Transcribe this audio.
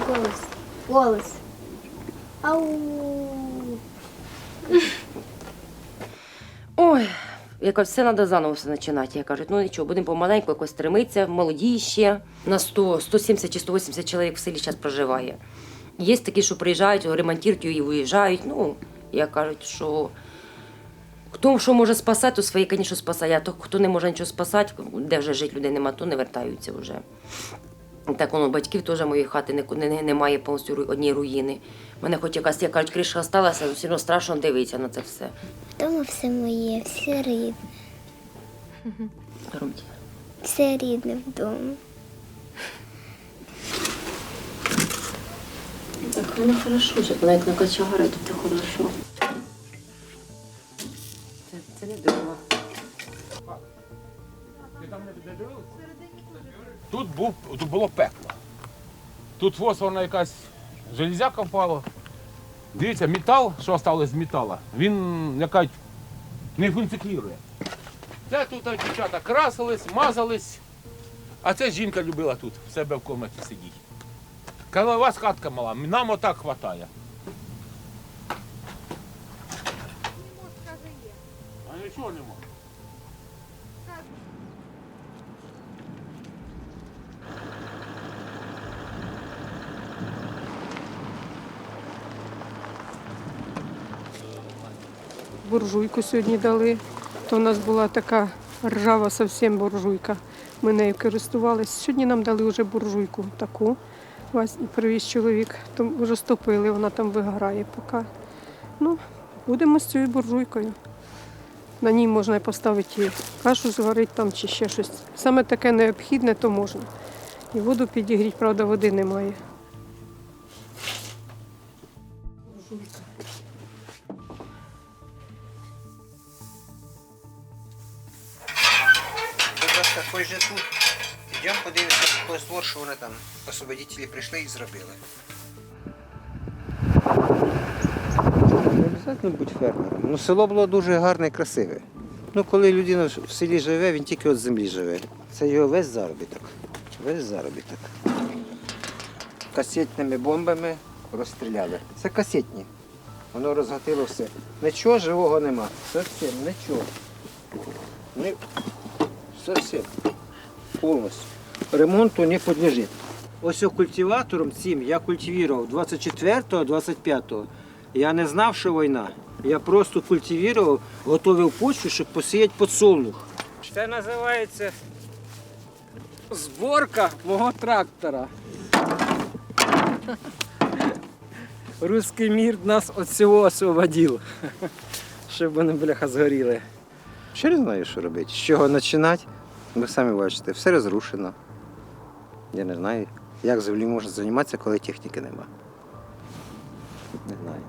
Голос. Голос. Ау. Ой, якось все треба заново все починати. Я кажу, ну нічого, будемо помаленьку якось стремитися, молоді ще. На 100, 170 чи 180 чоловік в селі зараз проживає. Є такі, що приїжджають, ремонтують і виїжджають. Ну, як кажуть, що хто що може спасати, то своє, звісно, спасає. А то, хто не може нічого спасати, де вже жити людей нема, то не вертаються вже. Так воно батьків теж моєї хати не, не, немає повністю ру- однієї руїни. У мене хоч якась, як кажуть, криша залишилася, але все одно страшно дивитися на це все. Дома все моє, все рідне. Громче. Все рідне вдома. Так, ну хорошо, щоб вона як на качагари, то хорошо. Це, це не дрова. Тут, був, тут було пекло. Тут фосфорна якась железяка впала. Дивіться, метал, що залишилось з металу, він якась не функціонує. Це тут дівчата красились, мазались, а це жінка любила тут в себе в кімнаті сидіти. Казала, у вас хатка мала, нам отак хватає. А нічого нема. Буржуйку сьогодні дали. То в нас була така ржава зовсім буржуйка. Ми нею користувалися. Сьогодні нам дали вже буржуйку таку. Привіз чоловік, то вже стопили, вона там вигорає поки. Ну, будемо з цією буржуйкою. На ній можна поставити і кашу зварити там чи ще щось. Саме таке необхідне, то можна. І воду підігріти, правда, води немає. Хоч же тут. Йдемо подивимося по створ, що вони там освободителі прийшли і зробили. Не обов'язково бути фермером. Ну, село було дуже гарне і красиве. Ну, коли людина в селі живе, він тільки від землі живе. Це його весь заробіток. Весь заробіток. Касетними бомбами розстріляли. Це касетні. Воно розгатило все. Нічого живого нема. Зовсім нічого. Ні, Совсем. Повністю. Ремонту не підлежить. Ось культиватором цим я культивував 24-го, 25-го. Я не знав, що війна. Я просто культивував, готував почву, щоб посіяти подсолнух. Це називається зборка мого трактора. Руський мір нас від цього освободив. Щоб вони, бляха, згоріли. Ще не знаю, що робити. З чого починати? Ви самі бачите, все розрушено. Я не знаю, як землі можна займатися, коли техніки нема. Не знаю.